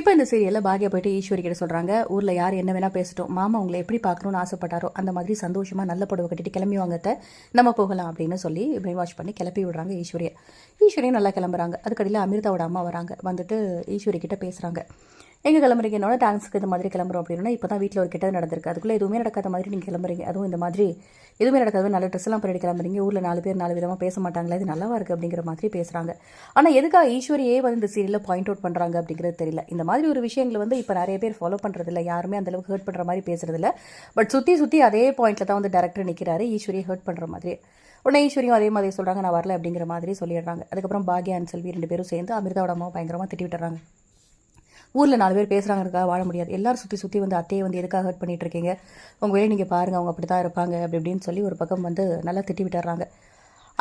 இப்போ இந்த சீரியலில் பாக்யா போயிட்டு ஈஸ்வரி கிட்ட சொல்கிறாங்க ஊரில் யார் என்ன வேணால் பேசட்டும் மாமா உங்களை எப்படி பார்க்கணும்னு ஆசைப்பட்டாரோ அந்த மாதிரி சந்தோஷமாக நல்ல புடவை கட்டிட்டு கிளம்பி வாங்கத்த நம்ம போகலாம் அப்படின்னு சொல்லி பிரெயின் வாஷ் பண்ணி கிளப்பி விடுறாங்க ஈஸ்வரியை. ஈஸ்வரியும் நல்லா கிளம்புறாங்க. அதுக்கடியில் அமிர்தாவோட அம்மா வராங்க. வந்துட்டு ஈஸ்வரி கிட்ட பேசுகிறாங்க எங்கே கிளம்புறீங்க? என்னோட டான்ஸுக்கு இந்த மாதிரி கிளம்புறோம் அப்படின்னா இப்போ தான் வீட்டில் ஒரு கெட்டது நடந்திருக்கு. அதுக்குள்ளே எதுவுமே நடக்காத மாதிரி நீங்கள் கிளம்புறீங்க. அதுவும் இந்த மாதிரி எதுவுமே நடக்காத நல்ல ட்ரெஸ் எல்லாம் பண்ணிட்டு கிளம்புறீங்க. ஊரில் நாலு பேர் நாலு விதமாக பேச மாட்டாங்களா? இது நல்லாவா இருக்குது அப்படிங்கிற மாதிரி பேசுகிறாங்க ஆனால் எதுக்காக ஈஸ்வரியே வந்து இந்த சீரியலில் பாயிண்ட் அவுட் பண்ணுறாங்க அப்படிங்கிறது தெரியல. இந்த மாதிரி ஒரு விஷயங்களை வந்து இப்போ நிறைய பேர் ஃபாலோ பண்ணுறதில்ல யாருமே அந்தளவுக்கு ஹர்ட் பண்ணுற மாதிரி பேசுறதில்ல. பட் சுற்றி சுற்றி அதே பாயிண்ட்டில் தான் வந்து டேரக்டர் நிற்கிறாரு ஈஸ்வரியை ஹர்ட் பண்ணுற மாதிரி. உடனே ஈஸ்வரியும் அதே மாதிரி சொல்கிறாங்க நான் வரல அப்படிங்கிற மாதிரி சொல்லிடுறாங்க. அதுக்கப்புறம் பாக்யா அண்ட் செல்வி ரெண்டு பேரும் சேர்ந்து அமிர்தாவோட அம்மாவை பயங்கரமாக திட்டி விட்டுறாங்க ஊரில் நாலு பேர் பேசுகிறாங்கிறதுக்காக வாழ முடியாது. எல்லாரும் சுற்றி சுற்றி வந்து அத்தையை வந்து எதுக்காக ஹர்ட் பண்ணிட்டு இருக்கீங்க? உங்கள் வேலையை நீங்கள் பாருங்கள் அவங்க அப்படி தான் இருப்பாங்க. அப்படி இப்படின்னு சொல்லி ஒரு பக்கம் வந்து நல்லா திட்டி விட்டுறாங்க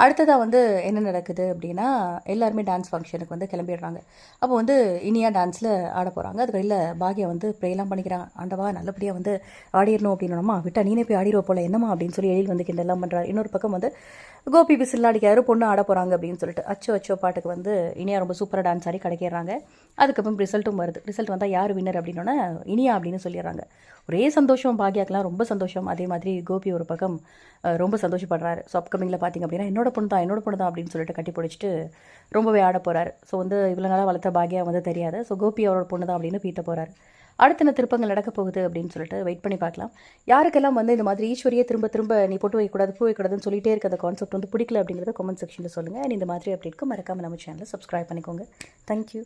அடுத்ததாக வந்து என்ன நடக்குது அப்படின்னா எல்லாருமே டான்ஸ் ஃபங்க்ஷனுக்கு வந்து கிளம்பிடுறாங்க. அப்போ வந்து இனியா டான்ஸில் ஆட போகிறாங்க அதுக்கு இல்லை பாக்யா வந்து ப்ரேலாம் பண்ணிக்கிறாங்க. ஆண்டவா நல்லபடியாக வந்து ஆடிடணும் அப்படின்னோமா விட்டா நீனே போய் ஆடிடுவ போல என்னம்மா அப்படின்னு சொல்லி எழில் வந்து கிண்டெல்லாம் பண்ணுறாரு இன்னொரு பக்கம் வந்து கோபி பிசில் அடிக்காரு பொண்ணு ஆட போகிறாங்க அப்படின்னு சொல்லிட்டு. அச்சோ அச்சோ பாட்டுக்கு வந்து இனியா ரொம்ப சூப்பராக டான்ஸ் ஆடி கிடைக்கிறாங்க. அதுக்கப்புறம் ரிசல்ட்டும் வருது. ரிசல்ட் வந்தால் யார் வின்னர் அப்படின்னோன்னா இனியா அப்படின்னு சொல்லிடுறாங்க. ஒரே சந்தோஷம் பாக்யாக்கெலாம் ரொம்ப சந்தோஷம். அதே மாதிரி கோபி ஒரு பக்கம் ரொம்ப சந்தோஷப்படுறாரு. ஸோ அப்கமிங்கில் பார்த்தீங்க அப்படின்னா என்னோட பொண்ணு தான் என்னோட பொண்ணு தான் அப்படின்னு சொல்லிட்டு கட்டி பிடிச்சிட்டு ரொம்பவே ஆட போகிறார் ஸோ வந்து இவ்வளோ நாளாக வளர்த்த பாக்யா வந்து தெரியாது. ஸோ கோபி அவரோட பொண்ணு தான் அப்படின்னு பீத்த போகிறார் அடுத்த என்ன திருப்பங்கள் நடக்க போகுது அப்படின்னு சொல்லிட்டு வெயிட் பண்ணி பார்க்கலாம். யாருக்கெல்லாம் வந்து இந்த மாதிரி ஈஸ்வரியே திரும்ப திரும்ப நீ போட்டு வைக்கக்கூடாது பூ வைக்கூடாதுன்னு சொல்லிட்டே இருக்க அந்த கான்செப்ட் வந்து பிடிக்கல அப்படிங்கிறத கமெண்ட் செக்ஷனில் சொல்லுங்கள் அண்ட் இந்த மாதிரி அப்டேட்க்கு மறக்காமல் நம்ம சேனலை சப்ஸ்கிரைப் பண்ணிக்கோங்க. தேங்க்யூ